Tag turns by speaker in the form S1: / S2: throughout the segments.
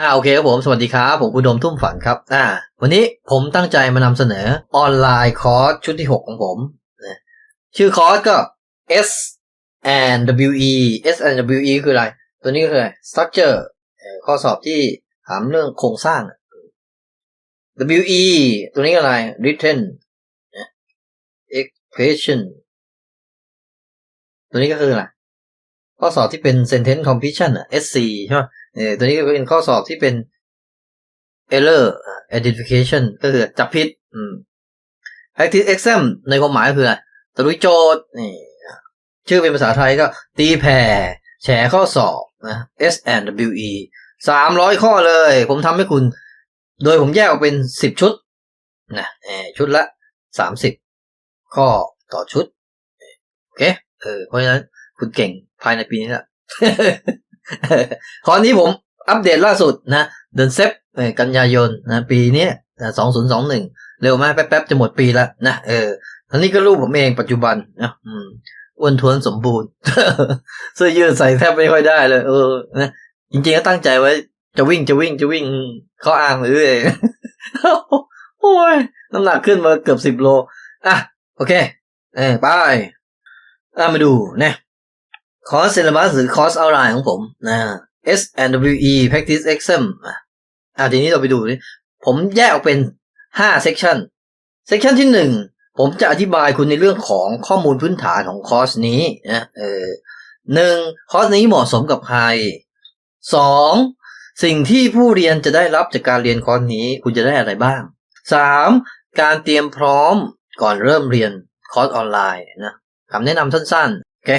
S1: อ่าโอเคครับผม สวัสดีครับ ผมอุดมทุ่มฝันครับอ่าวันนี้ผมตั้งใจมานำเสนอออนไลน์คอร์สชุดที่ 6 ของผมนะชื่อคอร์สก็ S and W E S and W E คืออะไร ตัวนี้ก็คืออะไร structure ข้อสอบที่ถามเรื่องโครงสร้าง W E ตัวนี้ก็อะไร written นะ expression ตัวนี้ก็คืออะไร ข้อสอบที่เป็น sentence completion อะ SC ใช่ไหม ตัวนี้ก็เป็นข้อสอบที่เป็น error identification ก็คือจับผิดอืม practice exam ในความหมายก็คืออะไรตรุยโจทย์นี่ชื่อเป็นภาษาไทยก็ตีแผ่ แฉข้อสอบนะ S and W E สามร้อยข้อเลย ผมทำให้คุณ โดยผมแยกออกเป็นสิบชุดนะชุดละสามสิบข้อต่อชุด โอเค เออเพราะฉะนั้นคุณเก่งภายในปีนี้แหละ คราวนี้ผมอัปเดตล่าสุดนะเดือนเซฟกันยายนนะปีนี้สองศูนย์สองหนึ่งเร็วมากแป๊บๆจะหมดปีแล้วนะเอออันนี้ก็รูปผมเองปัจจุบันนะอืมอ้วนท้วนสมบูรณ์เสื้อยืดใส่แทบไม่ค่อยได้เลย เออนะจริงๆก็ตั้งใจไว้ จะวิ่งจะวิ่งจะวิ่งเขาอ้างหรือเองโอ้ยน้ำหนักขึ้นมาเกือบสิบโล อะ โอเค เออไปอะมาดูนะ คอร์สเซเลบัสหรือคอร์สออนไลน์ของผมนะ S and W E practice exam อะทีนี้เราไปดูนี่ผมแยกออกเป็นห้าเซ c ชันเซ c ชันที่หนึ่งผมจะอธิบายคุณในเรื่องของข้อมูลพื้นฐานของคอร์สนี้นะเออหนึ่งคอร์สนี้เหมาะสมกับใครสองสิ่งที่ผู้เรียนจะได้รับจากการเรียนคอร์สนี้คุณจะได้อะไรบ้างสามการเตรียมพร้อมก่อนเริ่มเรียนคอร์สออนไลน์นะคำแนะนำสั้นๆโอเค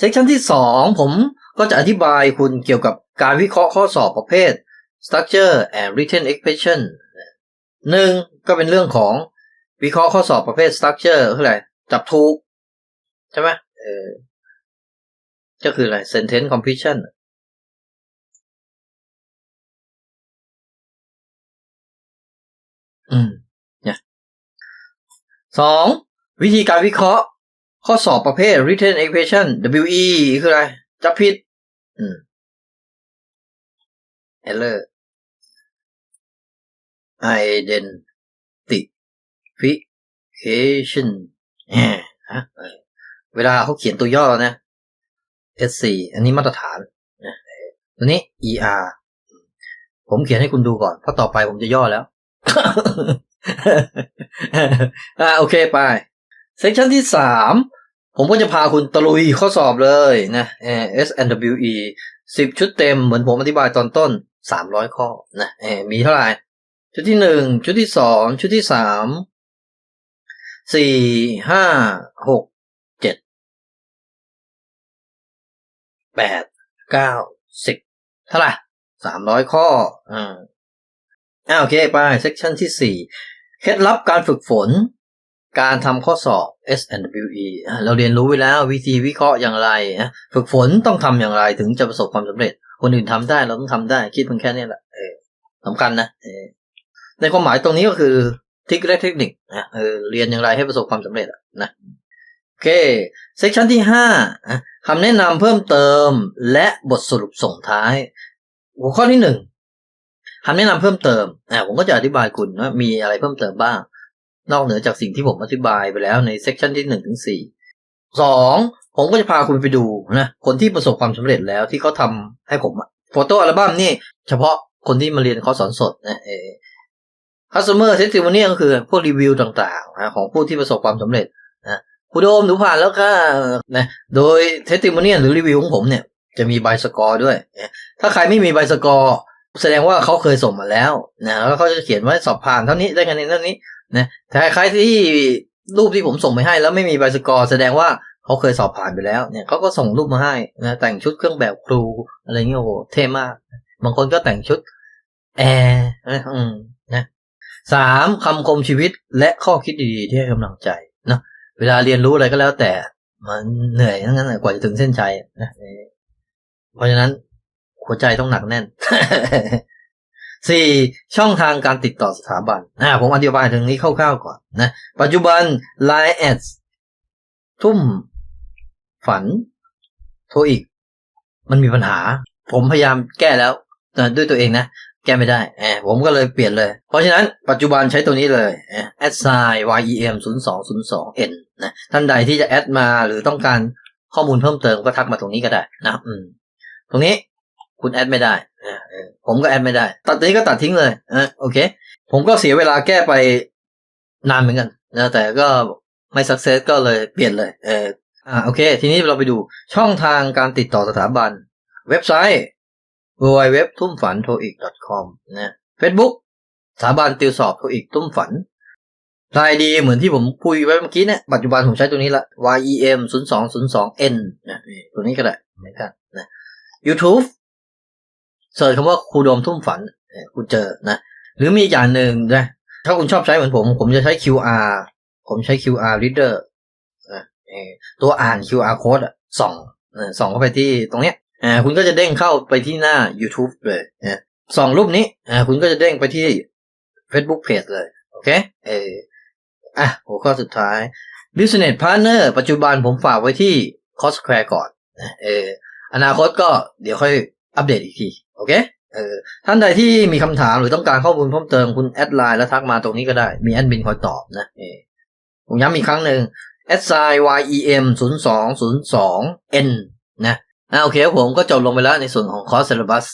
S1: เซสชันที่สองผมก็จะอธิบายคุณเกี่ยวกับการวิเคราะห์ข้อสอบประเภท structure and written expression หนึ่งก็เป็นเรื่องของวิเคราะห์ข้อสอบประเภท structure คืออะไร จับถูก ใช่ไหมเออก็คืออะไร sentence completion อืมเนี่ยสองวิธีการวิเคราะห์ ข้อสอบประเภท written expression WE คืออะไร จับผิด อืม error identification แหมฮะเวลาเขาเขียนตัวย่อนะ S4 อันนี้มาตรฐานนะตัวนี้ ER ผมเขียนให้คุณดูก่อน เพราะต่อไปผมจะย่อแล้ว อ่าโอเคไป เซสชันที่สามผมก็จะพาคุณตะลุยข้อสอบเลยนะ S N W E สิบชุดเต็มเหมือนผมอธิบายตอนต้นสามร้อยข้อนะมีเท่าไหร่ ชุดที่หนึ่งชุดที่สองชุดที่สามสี่ห้าหกเจ็ดแปดเก้าสิบเท่าไหร่สามร้อยข้ออ่าอ่าโอเค ไปเซสชันที่สี่เคล็ดลับการฝึกฝน การทำข้อสอบ S N W E เราเรียนรู้ไว้แล้ววิธีวิเคราะห์อย่างไร ฝึกฝนต้องทำอย่างไรถึงจะประสบความสำเร็จ คนอื่นทำได้เราต้องทำได้ คิดเพียงแค่นี้แหละสำคัญนะในความหมายตรงนี้ก็คือทริคและเทคนิคนะเอเรียนอย่างไรให้ประสบความสำเร็จนะโอเคเซสชันที่ห้าคำแนะนำเพิ่มเติมและบทสรุปส่งท้าย หัวข้อที่หนึ่งคำแนะนำเพิ่มเติมอ่าผมก็จะอธิบายคุณว่ามีอะไรเพิ่มเติมบ้าง นอกเหนือจากสิ่งที่ผมอธิบายไปแล้วในเซสชันที่หนึ่งถึงสี่สองผมก็จะพาคุณไปดูนะคนที่ประสบความสำเร็จแล้วที่เขาทำให้ผมโฟโต้อัลบั้มนี่ เฉพาะคนที่มาเรียนคอร์สสอนสดนะเออ customer testimony ก็คือพวกรีวิวต่างๆนะของผู้ที่ประสบความสำเร็จนะคุณโดมหนูผ่านแล้วค่ะนะโดย testimony หรือรีวิวของผมเนี่ยจะมีใบสกอร์ด้วยนะถ้าใครไม่มีใบสกอร์แสดงว่าเขาเคยส่งมาแล้วนะแล้วเขาจะเขียนว่าสอบผ่านเท่านี้ได้คะแนนเท่านี้ นะแต่ใครที่รูปที่ผมส่งไปให้ แล้วไม่มีใบสกอร์แสดงว่าเขาเคยสอบผ่านไปแล้วเนี่ยเขาก็ส่งรูปมาให้นะแต่งชุดเครื่องแบบครูอะไรเงี้ยโอ้โหเท่มาก บางคนก็แต่งชุดแอร์นะอืมนะสามคำคมชีวิตและข้อคิดดีๆที่ให้กำลังใจเนาะเวลาเรียนรู้อะไรก็แล้วแต่ มันเหนื่อยทั้งนั้นกว่าจะถึงเส้นชัยนะเพราะฉะนั้นหัวใจต้องหนักแน่น สี่ช่องทางการติดต่อสถาบันอ่าผมอธิบายถึงนี้คร่าวๆก่อนนะ ปัจจุบัน Line Ads ทุ่ม ฝัน โทรอีก มันมีปัญหา ผมพยายามแก้แล้วตอ่าด้วยตัวเองนะ แก้ไม่ได้แอบผมก็เลยเปลี่ยนเลย เพราะฉะนั้นปัจจุบันใช้ตัวนี้เลยแอดไซน์ yem 0 2 0 2 n นะท่านใดที่จะแอดมาหรือต้องการข้อมูลเพิ่มเติมก็ทักมาตรงนี้ก็ได้นะอืมตรงนี้คุณแอดไม่ได้ ผมก็แอดไม่ได้ ตัดนี้ก็ตัดทิ้งเลยอะโอเค ผมก็เสียเวลาแก้ไปนานเหมือนกันนะแต่ก็ไม่สักเซสก็เลยเปลี่ยนเลยเอออ่าโอเค ทีนี้เราไปดูช่องทางการติดต่อสถาบัน เว็บไซต์ www ทุ่มฝันโทอีก .com นะ Facebook สถาบันติวสอบโทอีกตุ้มฝันรายดีเหมือนที่ผมคุยไว้เมื่อกี้เนี่ยปัจจุบันผมใช้ตัวนี้ละ YEM 0 2 0 2 N นะนี่ตัวนี้ก็ได้เหมือนกันนะ YouTube เสิร์ชคำว่าครูโดมทุ่มฝันคุณเจอนะ หรือมีอีกอย่างหนึ่งนะถ้าคุณชอบใช้เหมือนผม ผมจะใช้ QR ผมใช้ QR reader นะตัวอ่าน QR code อะส่องส่องเข้าไปที่ตรงเนี้ยคุณก็จะเด้งเข้าไปที่หน้า YouTube เลยส่องรูปนี้คุณก็จะเด้งไปที่ Facebook Page เลย โอเคเอออะหัวข้อสุดท้าย Business Partner ปัจจุบันผมฝากไว้ที่ Cosquare ก่อนเอออนาคตก็เดี๋ยวค่อย อัปเดตอีกที โอเคเออท่านใดที่มีคำถามหรือต้องการข้อมูลเพิ่มเติมคุณแอดไลน์แล้วทักมาตรงนี้ก็ได้ มีแอดมินคอยตอบนะเออผมย้ำอีกครั้งหนึ่ง s i y e m 0 2 0 2 n นะอ่าโอเคผมก็จบลงไปแล้วในส่วนของคอร์สเซลบัส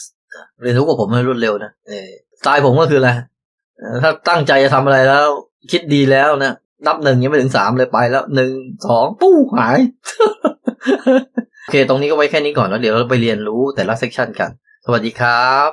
S1: เรียนรู้กับผมให้รวดเร็วนะเออสไตล์ผมก็คืออะไรถ้าตั้งใจจะทำอะไรแล้ว คิดดีแล้วนะนับหนึ่งยังไม่ถึงสามเลยไปแล้วหนึ่งสองปู้หาย โอเค ตรงนี้ก็ไว้แค่นี้ก่อนแล้วเดี๋ยวเราไปเรียนรู้แต่ละเซกชันกัน สวัสดีครับ